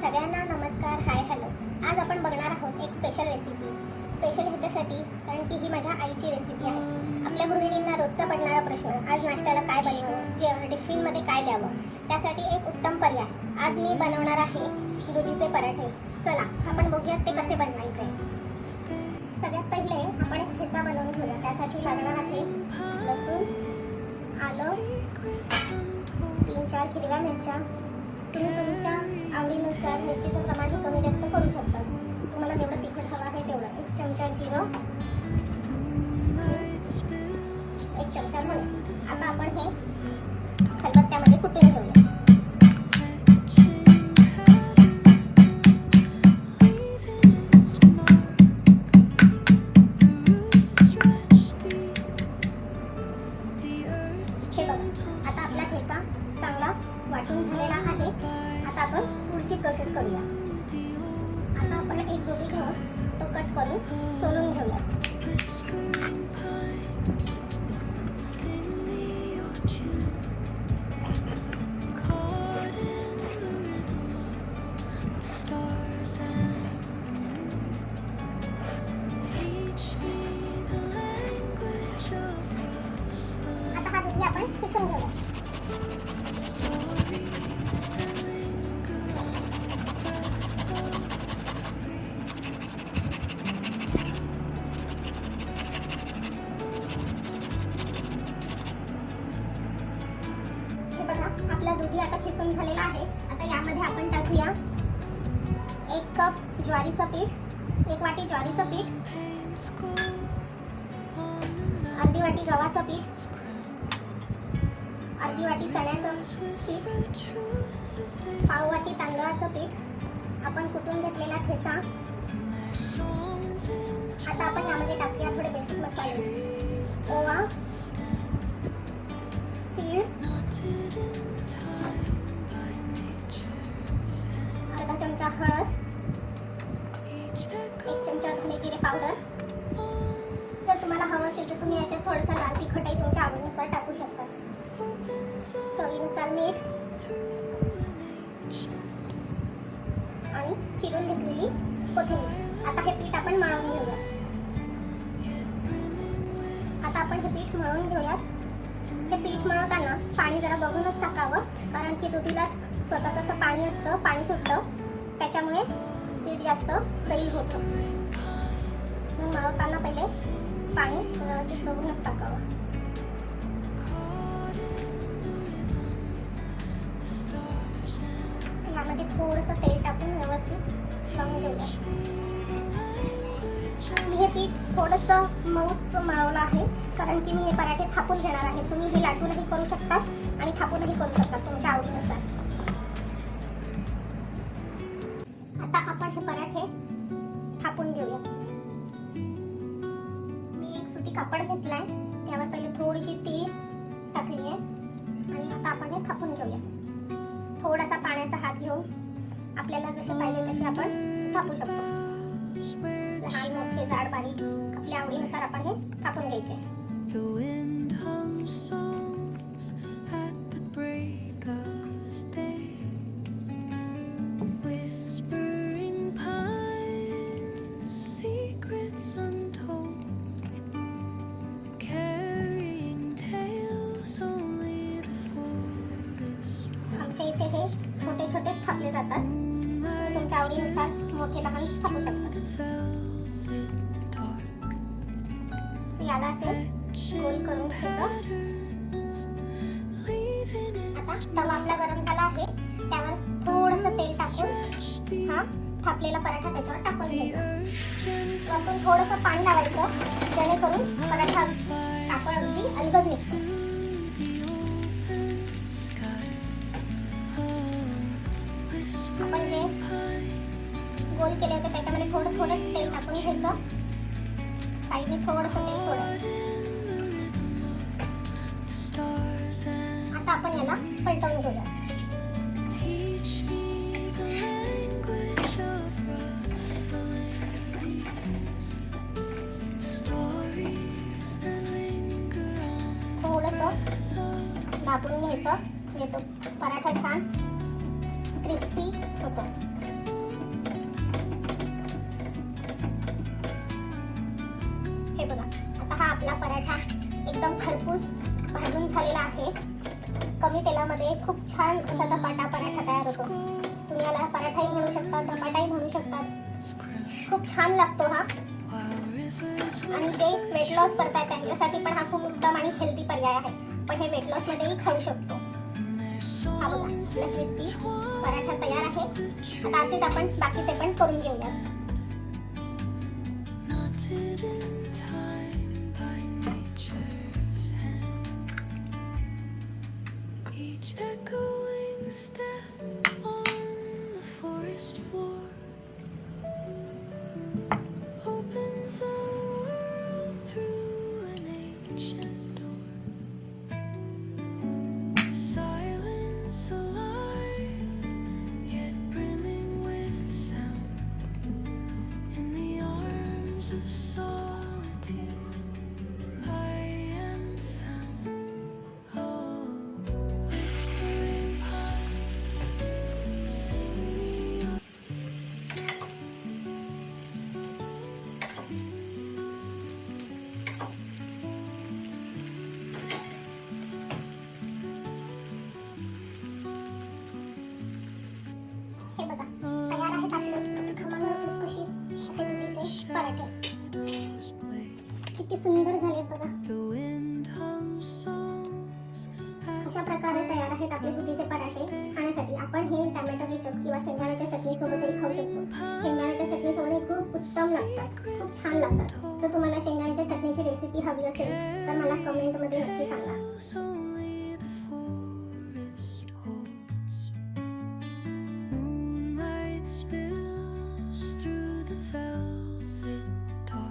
सगळ्यांना नमस्कार hi hello. आज आपण बघणार आहोत एक स्पेशल रेसिपी स्पेशल ह्याच्यासाठी कारण की ही माझ्या आईची रेसिपी आहे. आपल्या गृहिणींना रोजचा पडणारा प्रश्न आज नाश्त्याला काय बनवावं जेवण टिफिनमध्ये काय द्यावं त्यासाठी एक उत्तम पर्याय. आज मी बनवणार आहे दुधीचे पराठे. चला आपण बघूयात ते कसे बनवायचे. सगळ्यात पहिले आपण एक ठेचा बनवून घेऊया. त्यासाठी लागणार आहे लसूण आलं तीन चार हिरव्या मिरच्या. तुम्ही तुमच्या आवडीनुसार मिरचीचं प्रमाण कमी जास्त करू शकता प्रोसेस करूया. आता आपण एक गोबी घेऊन तो कट करून सोलून घेऊया आता हा दुधी आपण खिसून घेऊया आपला दुधी आता खिसून झालेला आहे. आता यामध्ये आपण टाकूया एक कप ज्वारीचं पीठ एक वाटी ज्वारीचं पीठ अर्धी वाटी गव्हाचं पीठ अर्धी वाटी चण्याचं पीठ पाव वाटी तांदळाचं पीठ आपण कुटून घेतलेला ठेचा. आता आपण यामध्ये टाकूया थोडे बेसिक मसाले. पावडर जर तुम्हाला हवं असेल तर तुम्ही याच्यात थोडंसं लाल तिखटही तुमच्या आवडीनुसार टाकू शकता. चवीनुसार मीठ. आणि चिरून घेतलेली कोथिंबीर. आता हे पीठ आपण मळून घेऊया. आता आपण हे पीठ मळून घेऊयात. हे पीठ मळवताना पाणी जरा बघूनच टाकावं कारण की दुधीला स्वतः असं पाणी असतं पाणी सुटतं. त्याच्यामुळे पीठ जास्त सैल होतं. मळवताना पहिले पाणी व्यवस्थित बघूनच टाकावं. यामध्ये थोडंसं तेल टाकून व्यवस्थित लावून घेऊया. मी हे पीठ थोडंसं मऊच मळवलं आहे कारण की मी हे पराठे थापून घेणार आहे. तुम्ही हे लाटूनही करू शकता आणि थापूनही करू शकता तुमच्या आवडीनुसार. पापड घेतलाय त्यावर पहिले थोडीशी तीळ टाकली आहे आणि आता आपण हे थापून घेऊया. थोडासा पाण्याचा हात घेऊन आपल्याला जसे पाहिजे तसे आपण थापू शकतो. लहान मोठे जाड बारीक आपल्या आवडीनुसार आपण हे थापून घ्यायचे. हे छोटे छोटेच थापले जातात. तुमच्या आवडीनुसार मोठे लहान थापू शकता याला असे गोल करून घ्यायचं आता तवा आपला गरम झाला आहे. त्यावर थोडंसं तेल टाकून हा थापलेला पराठा त्याच्यावर टाकून घ्यायचा. वरतून थोडंसं पाणी लावायचं जेणेकरून पराठा आपण अगदी अलगद निघतो गोल केले होते त्याच्यामध्ये थोडं थोडं तेल टाकून घ्यायचं. साईडने थोडंसं तेल सोडायचं आता आपण याला पलटवून घेऊया. घ्यायचं. येतो पराठा छान क्रिस्पी होतो. आपला पराठा एकदम खरपूस भाजून झालेला आहे. कमी तेलामध्ये खूप छान असा धपाटा पराठा तयार होतो. तुम्ही याला पराठाही म्हणू शकता धपाटाही म्हणू शकतात खूप छान लागतो हा. आणि जे वेट लॉस करताय त्यांच्यासाठी पण हा खूप उत्तम आणि हेल्दी पर्याय आहे. पण हे वेट लॉस मध्येही खाऊ शकतो. हा बघा क्रिस्पी पराठा तयार आहे. आता असेच आपण बाकीचे पण करून घेऊया अशा प्रकारे तयार आहेत आपले दुधीचे पराठे खाण्यासाठी. आपण हे टॅमॅटो केचप किंवा शेंगदाण्याच्या चटणीसोबतही खाऊ शकतो. शेंगदाण्याच्या चटणीसोबत हे खूप उत्तम लागतात खूप छान लागतात. तर तुम्हाला शेंगदाण्याच्या चटणीची रेसिपी हवी असेल तर मला कमेंटमध्ये नक्की सांगा.